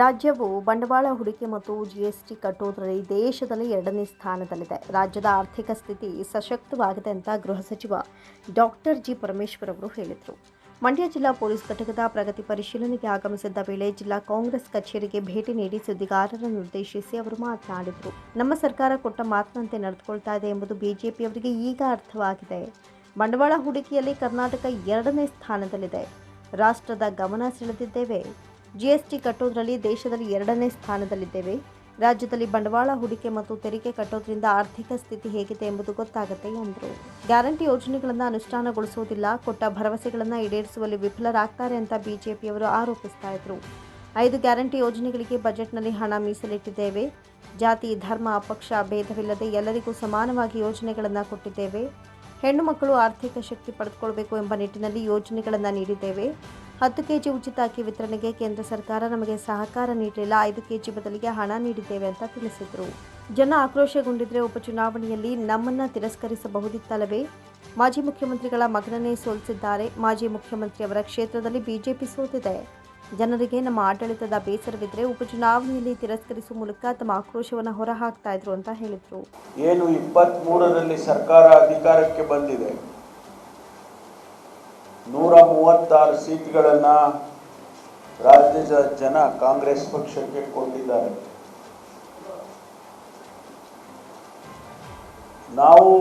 ರಾಜ್ಯವು ಬಂಡವಾಳ ಹೂಡಿಕೆ ಮತ್ತು ಜಿಎಸ್ಟಿ ಕಟ್ಟುವುದರಲ್ಲಿ ದೇಶದಲ್ಲಿ ಎರಡನೇ ಸ್ಥಾನದಲ್ಲಿದೆ. ರಾಜ್ಯದ ಆರ್ಥಿಕ ಸ್ಥಿತಿ ಸಶಕ್ತವಾಗಿದೆ ಅಂತ ಗೃಹ ಸಚಿವ ಡಾಕ್ಟರ್ ಜಿ ಪರಮೇಶ್ವರ್ ಅವರು ಹೇಳಿದರು. ಮಂಡ್ಯ ಜಿಲ್ಲಾ ಪೊಲೀಸ್ ಘಟಕದ ಪ್ರಗತಿ ಪರಿಶೀಲನೆಗೆ ಆಗಮಿಸಿದ್ದ ವೇಳೆ ಜಿಲ್ಲಾ ಕಾಂಗ್ರೆಸ್ ಕಚೇರಿಗೆ ಭೇಟಿ ನೀಡಿ ಸುದ್ದಿಗಾರರನ್ನು ಉದ್ದೇಶಿಸಿ ಅವರು ಮಾತನಾಡಿದರು. ನಮ್ಮ ಸರ್ಕಾರ ಕೊಟ್ಟ ಮಾತಿನಂತೆ ನಡೆದುಕೊಳ್ತಾ ಇದೆ ಎಂಬುದು ಬಿಜೆಪಿಯವರಿಗೆ ಈಗ ಅರ್ಥವಾಗಿದೆ. ಬಂಡವಾಳ ಹೂಡಿಕೆಯಲ್ಲಿ ಕರ್ನಾಟಕ ಎರಡನೇ ಸ್ಥಾನದಲ್ಲಿದೆ. ರಾಷ್ಟ್ರದ ಗಮನ ಸೆಳೆದಿದ್ದೇವೆ. ಜಿಎಸ್ಟಿ ಕಟ್ಟೋದ್ರಲ್ಲಿ ದೇಶದಲ್ಲಿ ಎರಡನೇ ಸ್ಥಾನದಲ್ಲಿದ್ದೇವೆ. ರಾಜ್ಯದಲ್ಲಿ ಬಂಡವಾಳ ಹೂಡಿಕೆ ಮತ್ತು ತೆರಿಗೆ ಕಟ್ಟೋದ್ರಿಂದ ಆರ್ಥಿಕ ಸ್ಥಿತಿ ಹೇಗಿದೆ ಎಂಬುದು ಗೊತ್ತಾಗುತ್ತೆ ಎಂದರು. ಗ್ಯಾರಂಟಿ ಯೋಜನೆಗಳನ್ನು ಅನುಷ್ಠಾನಗೊಳಿಸುವುದಿಲ್ಲ ಕೊಟ್ಟ ಭರವಸೆಗಳನ್ನು ಈಡೇರಿಸುವಲ್ಲಿ ವಿಫಲರಾಗ್ತಾರೆ ಅಂತ ಬಿಜೆಪಿಯವರು ಆರೋಪಿಸ್ತಾ ಇದ್ರು. ಐದು ಗ್ಯಾರಂಟಿ ಯೋಜನೆಗಳಿಗೆ ಬಜೆಟ್ನಲ್ಲಿ ಹಣ ಮೀಸಲಿಟ್ಟಿದ್ದೇವೆ. ಜಾತಿ, ಧರ್ಮ, ಪಕ್ಷ ಭೇದವಿಲ್ಲದೆ ಎಲ್ಲರಿಗೂ ಸಮಾನವಾಗಿ ಯೋಜನೆಗಳನ್ನು ಕೊಟ್ಟಿದ್ದೇವೆ. ಹೆಣ್ಣು ಮಕ್ಕಳು ಆರ್ಥಿಕ ಶಕ್ತಿ ಪಡೆದುಕೊಳ್ಬೇಕು ಎಂಬ ನಿಟ್ಟಿನಲ್ಲಿ ಯೋಜನೆಗಳನ್ನು ನೀಡಿದ್ದೇವೆ. ಹತ್ತು ಕೆಜಿ ಉಚಿತ ಅಕ್ಕಿ ವಿತರಣೆಗೆ ಕೇಂದ್ರ ಸರ್ಕಾರ ನಮಗೆ ಸಹಕಾರ ನೀಡಲಿಲ್ಲ. ಐದು ಕೆಜಿ ಬದಲಿಗೆ ಹಣ ನೀಡಿದ್ದೇವೆ ಅಂತ ತಿಳಿಸಿದರು. ಜನ ಆಕ್ರೋಶಗೊಂಡಿದ್ರೆ ಉಪಚುನಾವಣೆಯಲ್ಲಿ ನಮ್ಮನ್ನ ತಿರಸ್ಕರಿಸಬಹುದಿತ್ತಲ್ಲವೇ? ಮಾಜಿ ಮುಖ್ಯಮಂತ್ರಿಗಳ ಮಗನನ್ನೇ ಸೋಲಿಸಿದ್ದಾರೆ. ಮಾಜಿ ಮುಖ್ಯಮಂತ್ರಿಯವರ ಕ್ಷೇತ್ರದಲ್ಲಿ ಬಿಜೆಪಿ ಸೋತಿದೆ. ಜನರಿಗೆ ನಮ್ಮ ಆಡಳಿತದ ಬೇಸರವಿದ್ರೆ ಉಪಚುನಾವಣೆಯಲ್ಲಿ ತಿರಸ್ಕರಿಸುವ ಮೂಲಕ ತಮ್ಮ ಆಕ್ರೋಶವನ್ನು ಹೊರಹಾಕ್ತಾ ಇದ್ರು ಅಂತ ಹೇಳಿದರು. ಏನು ಇಪ್ಪತ್ತ್ಮೂರರಲ್ಲಿ ಸರ್ಕಾರ ಅಧಿಕಾರಕ್ಕೆ ಬಂದಿದೆ. ನೂರ ಮೂವತ್ತಾರು ಸೀಟ್ಗಳನ್ನು ರಾಜ್ಯದ ಜನ ಕಾಂಗ್ರೆಸ್ ಪಕ್ಷಕ್ಕೆ ಕೊಟ್ಟಿದ್ದಾರೆ. ನಾವು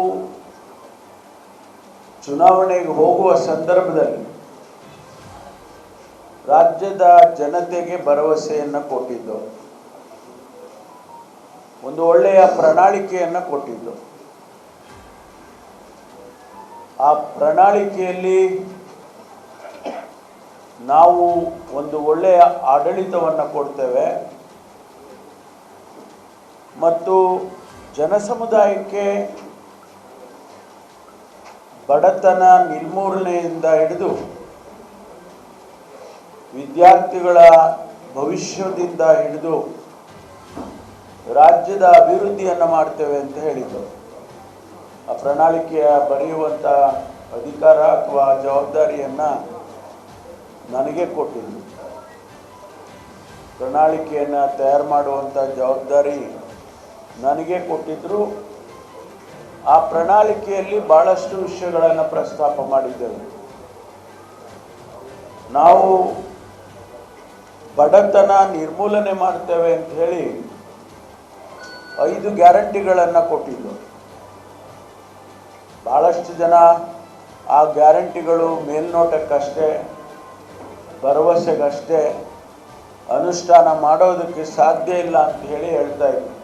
ಚುನಾವಣೆಗೆ ಹೋಗುವ ಸಂದರ್ಭದಲ್ಲಿ ರಾಜ್ಯದ ಜನತೆಗೆ ಭರವಸೆಯನ್ನು ಕೊಟ್ಟಿದ್ದು, ಒಂದು ಒಳ್ಳೆಯ ಪ್ರಣಾಳಿಕೆಯನ್ನು ಕೊಟ್ಟಿದ್ದು, ಆ ಪ್ರಣಾಳಿಕೆಯಲ್ಲಿ ನಾವು ಒಂದು ಒಳ್ಳೆಯ ಆಡಳಿತವನ್ನು ಕೊಡ್ತೇವೆ ಮತ್ತು ಜನಸಮುದಾಯಕ್ಕೆ ಬಡತನ ನಿರ್ಮೂಲನೆಯಿಂದ ಹಿಡಿದು ವಿದ್ಯಾರ್ಥಿಗಳ ಭವಿಷ್ಯದಿಂದ ಹಿಡಿದು ರಾಜ್ಯದ ಅಭಿವೃದ್ಧಿಯನ್ನು ಮಾಡ್ತೇವೆ ಅಂತ ಹೇಳಿದರು. ಆ ಪ್ರಣಾಳಿಕೆಯ ಬರೆಯುವಂಥ ಅಧಿಕಾರ ಅಥವಾ ಜವಾಬ್ದಾರಿಯನ್ನು ನನಗೆ ಕೊಟ್ಟಿದ್ದು ಪ್ರಣಾಳಿಕೆಯನ್ನು ತಯಾರು ಮಾಡುವಂಥ ಜವಾಬ್ದಾರಿ ನನಗೆ ಕೊಟ್ಟಿದ್ದರು ಆ ಪ್ರಣಾಳಿಕೆಯಲ್ಲಿ ಭಾಳಷ್ಟು ವಿಷಯಗಳನ್ನು ಪ್ರಸ್ತಾಪ ಮಾಡಿದ್ದೆವು. ನಾವು ಬಡತನ ನಿರ್ಮೂಲನೆ ಮಾಡ್ತೇವೆ ಅಂತ ಹೇಳಿ ಐದು ಗ್ಯಾರಂಟಿಗಳನ್ನು ಕೊಟ್ಟಿದ್ದು. ಭಾಳಷ್ಟು ಜನ ಆ ಗ್ಯಾರಂಟಿಗಳು ಮೇಲ್ನೋಟಕ್ಕಷ್ಟೇ ಭರವಸೆಗಷ್ಟೇ ಅನುಷ್ಠಾನ ಮಾಡೋದಕ್ಕೆ ಸಾಧ್ಯ ಇಲ್ಲ ಅಂತ ಹೇಳಿ ಹೇಳ್ತಾ ಇದ್ರು.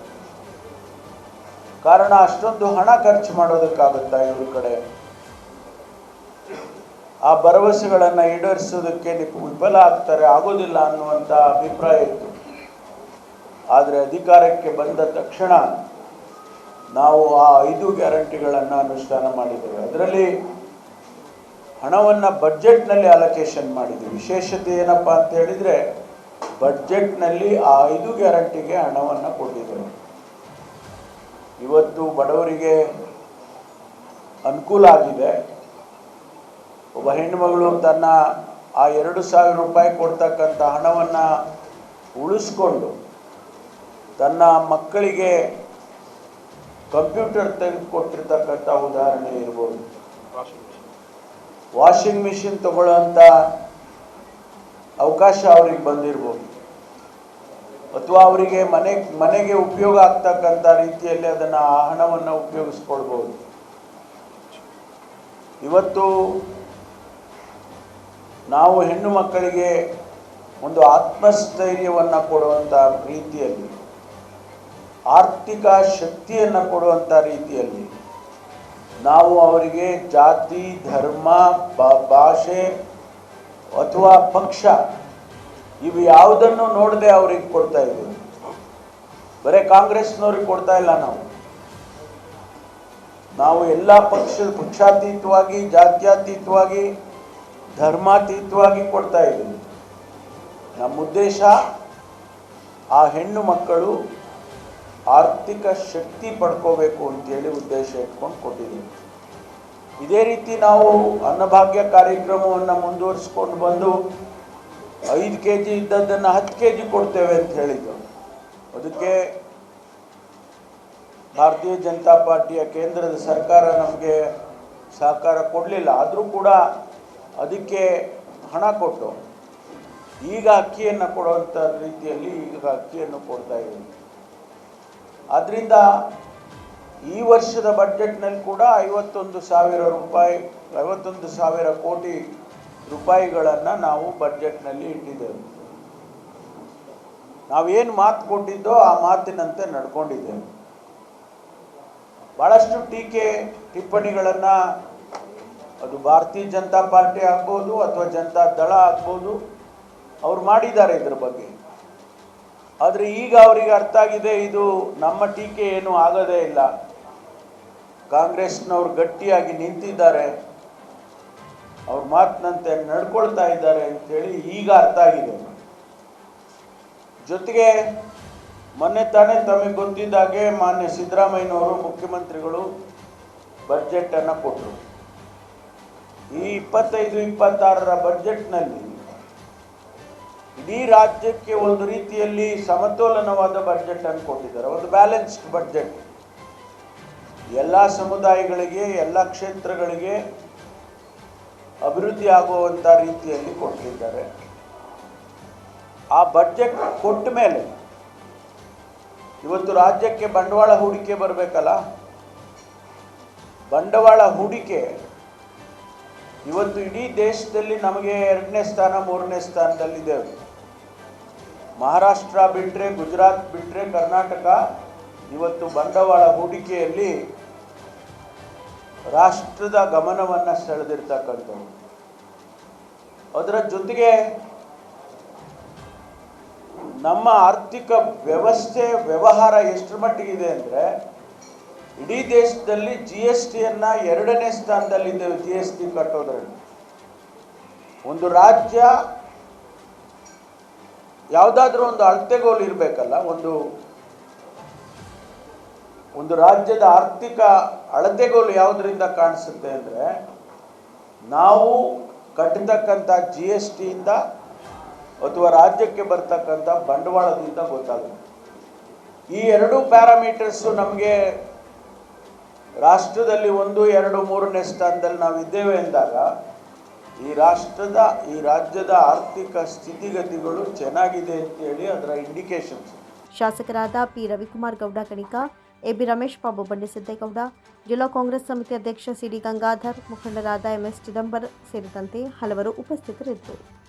ಕಾರಣ ಅಷ್ಟೊಂದು ಹಣ ಖರ್ಚು ಮಾಡೋದಕ್ಕಾಗುತ್ತಾ ಇವ್ರ ಕಡೆ? ಆ ಭರವಸೆಗಳನ್ನು ಈಡೇರಿಸೋದಕ್ಕೆ ವಿಫಲ ಆಗ್ತಾರೆ, ಆಗೋದಿಲ್ಲ ಅನ್ನುವಂಥ ಅಭಿಪ್ರಾಯ ಇತ್ತು. ಆದರೆ ಅಧಿಕಾರಕ್ಕೆ ಬಂದ ತಕ್ಷಣ ನಾವು ಆ ಐದು ಗ್ಯಾರಂಟಿಗಳನ್ನು ಅನುಷ್ಠಾನ ಮಾಡಿದ್ದೇವೆ. ಅದರಲ್ಲಿ ಹಣವನ್ನು ಬಡ್ಜೆಟ್ನಲ್ಲಿ ಅಲೊಕೇಶನ್ ಮಾಡಿದ್ವಿ. ವಿಶೇಷತೆ ಏನಪ್ಪ ಅಂತ ಹೇಳಿದರೆ ಬಡ್ಜೆಟ್ನಲ್ಲಿ ಆ ಐದು ಗ್ಯಾರಂಟಿಗೆ ಹಣವನ್ನು ಕೊಟ್ಟಿದ್ದರು ಇವತ್ತು ಬಡವರಿಗೆ ಅನುಕೂಲ ಆಗಿದೆ. ಒಬ್ಬ ಹೆಣ್ಣುಮಗಳು ತನ್ನ ಆ ಎರಡು ಸಾವಿರ ರೂಪಾಯಿ ಕೊಡ್ತಕ್ಕಂಥ ಹಣವನ್ನು ಉಳಿಸ್ಕೊಂಡು ತನ್ನ ಮಕ್ಕಳಿಗೆ ಕಂಪ್ಯೂಟರ್ ತೆಗೆದುಕೊಟ್ಟಿರ್ತಕ್ಕಂಥ ಉದಾಹರಣೆ ಇರ್ಬೋದು. ವಾಷಿಂಗ್ ಮಿಷಿನ್ ತಗೊಳ್ಳೋಂಥ ಅವಕಾಶ ಅವ್ರಿಗೆ ಬಂದಿರ್ಬೋದು. ಅಥವಾ ಅವರಿಗೆ ಮನೆ, ಮನೆಗೆ ಉಪಯೋಗ ಆಗ್ತಕ್ಕಂಥ ರೀತಿಯಲ್ಲಿ ಅದನ್ನು ಆ ಹಣವನ್ನು ಉಪಯೋಗಿಸ್ಕೊಳ್ಬೋದು. ಇವತ್ತು ನಾವು ಹೆಣ್ಣು ಮಕ್ಕಳಿಗೆ ಒಂದು ಆತ್ಮಸ್ಥೈರ್ಯವನ್ನು ಕೊಡುವಂಥ ರೀತಿಯಲ್ಲಿ, ಆರ್ಥಿಕ ಶಕ್ತಿಯನ್ನು ಕೊಡುವಂಥ ರೀತಿಯಲ್ಲಿ ನಾವು ಅವರಿಗೆ ಜಾತಿ, ಧರ್ಮ ಭಾಷೆ ಅಥವಾ ಪಕ್ಷ, ಇವು ಯಾವುದನ್ನು ನೋಡದೆ ಅವ್ರಿಗೆ ಕೊಡ್ತಾ ಇದ್ದೀವಿ. ಬರೀ ಕಾಂಗ್ರೆಸ್ನವ್ರಿಗೆ ಕೊಡ್ತಾ ಇಲ್ಲ ನಾವು. ನಾವು ಎಲ್ಲ ಪಕ್ಷ, ಪಕ್ಷಾತೀತವಾಗಿ, ಜಾತ್ಯಾತೀತವಾಗಿ, ಧರ್ಮಾತೀತವಾಗಿ ಕೊಡ್ತಾ ಇದ್ದೀವಿ. ನಮ್ಮ ಉದ್ದೇಶ ಆ ಹೆಣ್ಣು ಮಕ್ಕಳು ಆರ್ಥಿಕ ಶಕ್ತಿ ಪಡ್ಕೋಬೇಕು ಅಂತೇಳಿ ಉದ್ದೇಶ ಇಟ್ಕೊಂಡು ಕೊಟ್ಟಿದ್ದೀವಿ. ಇದೇ ರೀತಿ ನಾವು ಅನ್ನಭಾಗ್ಯ ಕಾರ್ಯಕ್ರಮವನ್ನು ಮುಂದುವರಿಸ್ಕೊಂಡು ಬಂದು ಐದು ಕೆ ಜಿ ಇದ್ದದ್ದನ್ನು ಹತ್ತು ಕೆ ಜಿ ಕೊಡ್ತೇವೆ ಅಂತ ಹೇಳಿದ್ದು ಅದಕ್ಕೆ ಭಾರತೀಯ ಜನತಾ ಪಾರ್ಟಿಯ ಕೇಂದ್ರದ ಸರ್ಕಾರ ನಮಗೆ ಸಹಕಾರ ಕೊಡಲಿಲ್ಲ. ಆದರೂ ಕೂಡ ಅದಕ್ಕೆ ಹಣ ಕೊಟ್ಟು ಈಗ ಅಕ್ಕಿಯನ್ನು ಕೊಡುವಂಥ ರೀತಿಯಲ್ಲಿ ಈಗ ಅಕ್ಕಿಯನ್ನು ಕೊಡ್ತಾ ಇದ್ದೀವಿ. ಆದ್ದರಿಂದ ಈ ವರ್ಷದ ಬಜೆಟ್ನಲ್ಲಿ ಕೂಡ ಐವತ್ತೊಂದು ಸಾವಿರ ರೂಪಾಯಿ, ಐವತ್ತೊಂದು ಸಾವಿರ ಕೋಟಿ ರೂಪಾಯಿಗಳನ್ನು ನಾವು ಬಜೆಟ್ನಲ್ಲಿ ಇಟ್ಟಿದ್ದೇವೆ. ನಾವೇನು ಮಾತು ಕೊಟ್ಟಿದ್ದೋ ಆ ಮಾತಿನಂತೆ ನಡ್ಕೊಂಡಿದ್ದೇವೆ. ಭಾಳಷ್ಟು ಟೀಕೆ ಟಿಪ್ಪಣಿಗಳನ್ನು ಅದು ಭಾರತೀಯ ಜನತಾ ಪಾರ್ಟಿ ಆಗ್ಬೋದು ಅಥವಾ ಜನತಾ ದಳ ಆಗ್ಬೋದು, ಅವ್ರು ಮಾಡಿದ್ದಾರೆ ಇದ್ರ ಬಗ್ಗೆ. ಆದರೆ ಈಗ ಅವರಿಗೆ ಅರ್ಥ ಆಗಿದೆ, ಇದು ನಮ್ಮ ಟೀಕೆ ಏನು ಆಗೋದೇ ಇಲ್ಲ. ಕಾಂಗ್ರೆಸ್ನವ್ರು ಗಟ್ಟಿಯಾಗಿ ನಿಂತಿದ್ದಾರೆ. ಅವ್ರ ಮಾತಿನಂತೆ ನಡ್ಕೊಳ್ತಾ ಇದ್ದಾರೆ ಅಂತೇಳಿ ಈಗ ಅರ್ಥ ಆಗಿದೆ. ಜೊತೆಗೆ ಮೊನ್ನೆ ತಾನೇ ತಮಗೆ ಗೊತ್ತಿದ್ದಾಗೆ ಮಾನ್ಯ ಸಿದ್ದರಾಮಯ್ಯನವರು ಮುಖ್ಯಮಂತ್ರಿಗಳು ಬಜೆಟನ್ನು ಕೊಟ್ಟರು ಈ ಇಪ್ಪತ್ತೈದು, ಇಪ್ಪತ್ತಾರರ ಬಡ್ಜೆಟ್ನಲ್ಲಿ ಇಡೀ ರಾಜ್ಯಕ್ಕೆ ಒಂದು ರೀತಿಯಲ್ಲಿ ಸಮತೋಲನವಾದ ಬಜೆಟ್ ಅನ್ನು ಕೊಟ್ಟಿದ್ದಾರೆ. ಒಂದು ಬ್ಯಾಲೆನ್ಸ್ಡ್ ಬಜೆಟ್ ಎಲ್ಲ ಸಮುದಾಯಗಳಿಗೆ, ಎಲ್ಲ ಕ್ಷೇತ್ರಗಳಿಗೆ ಅಭಿವೃದ್ಧಿ ಆಗುವಂಥ ರೀತಿಯಲ್ಲಿ ಕೊಟ್ಟಿದ್ದಾರೆ. ಆ ಬಜೆಟ್ ಕೊಟ್ಟ ಮೇಲೆ ಇವತ್ತು ರಾಜ್ಯಕ್ಕೆ ಬಂಡವಾಳ ಹೂಡಿಕೆ ಬರಬೇಕಲ್ಲ? ಬಂಡವಾಳ ಹೂಡಿಕೆ ಇವತ್ತು ಇಡೀ ದೇಶದಲ್ಲಿ ನಮಗೆ ಎರಡನೇ ಸ್ಥಾನ, ಮೂರನೇ ಸ್ಥಾನದಲ್ಲಿದ್ದೇವೆ ಮಹಾರಾಷ್ಟ್ರ ಬಿಟ್ಟರೆ ಗುಜರಾತ್ ಬಿಟ್ಟರೆ ಕರ್ನಾಟಕ, ಇವತ್ತು ಬಂಡವಾಳ ಹೂಡಿಕೆಯಲ್ಲಿ ರಾಷ್ಟ್ರದ ಗಮನವನ್ನು ಸೆಳೆದಿರ್ತಕ್ಕಂಥವು ಅದರ ಜೊತೆಗೆ ನಮ್ಮ ಆರ್ಥಿಕ ವ್ಯವಸ್ಥೆ, ವ್ಯವಹಾರ ಎಷ್ಟರ ಮಟ್ಟಿಗಿದೆ ಅಂದರೆ ಇಡೀ ದೇಶದಲ್ಲಿ ಜಿ ಎಸ್ ಟಿಯನ್ನು ಎರಡನೇ ಸ್ಥಾನದಲ್ಲಿದ್ದೇವೆ ಜಿ ಎಸ್ ಟಿ ಕಟ್ಟೋದ್ರಲ್ಲಿ. ಒಂದು ರಾಜ್ಯ ಯಾವುದಾದ್ರೂ ಒಂದು ಅಳತೆಗೋಲು ಇರಬೇಕಲ್ಲ, ಒಂದು ಒಂದು ರಾಜ್ಯದ ಆರ್ಥಿಕ ಅಳತೆಗೋಲು ಯಾವುದರಿಂದ ಕಾಣಿಸುತ್ತೆ ಅಂದರೆ, ನಾವು ಕಟ್ಟತಕ್ಕಂಥ ಜಿ ಎಸ್ ಟಿಯಿಂದ ಅಥವಾ ರಾಜ್ಯಕ್ಕೆ ಬರ್ತಕ್ಕಂಥ ಬಂಡವಾಳದಿಂದ ಗೊತ್ತಾಗುತ್ತೆ. ಈ ಎರಡು ಪ್ಯಾರಾಮೀಟರ್ಸು ನಮಗೆ ರಾಷ್ಟ್ರದಲ್ಲಿ ಒಂದು, ಎರಡು, ಮೂರನೇ ಸ್ಥಾನದಲ್ಲಿ ನಾವು ಇದ್ದೇವೆ ಎಂದಾಗ ಈ ರಾಷ್ಟ್ರದ, ಈ ರಾಜ್ಯದ ಆರ್ಥಿಕ ಸ್ಥಿತಿಗತಿಗಳು ಚೆನ್ನಾಗಿದೆ ಅಂತೇಳಿ ಅದರ ಇಂಡಿಕೇಶನ್ಸ್ ಶಾಸಕರಾದ ಪಿ ರವಿಕುಮಾರ್ ಗೌಡ, ಕಣಿಕ ಎ ಬಿ ರಮೇಶ್ ಬಾಬು ಬಂಡಿಸಿದ್ದೇಗೌಡ ಜಿಲ್ಲಾ ಕಾಂಗ್ರೆಸ್ ಸಮಿತಿ ಅಧ್ಯಕ್ಷ ಸಿಡಿ ಗಂಗಾಧರ್, ಮುಖಂಡರಾದ ಎಂಎಸ್ ಚಿದಂಬರ್ ಸೇರಿದಂತೆ ಹಲವರು ಉಪಸ್ಥಿತರಿದ್ದರು.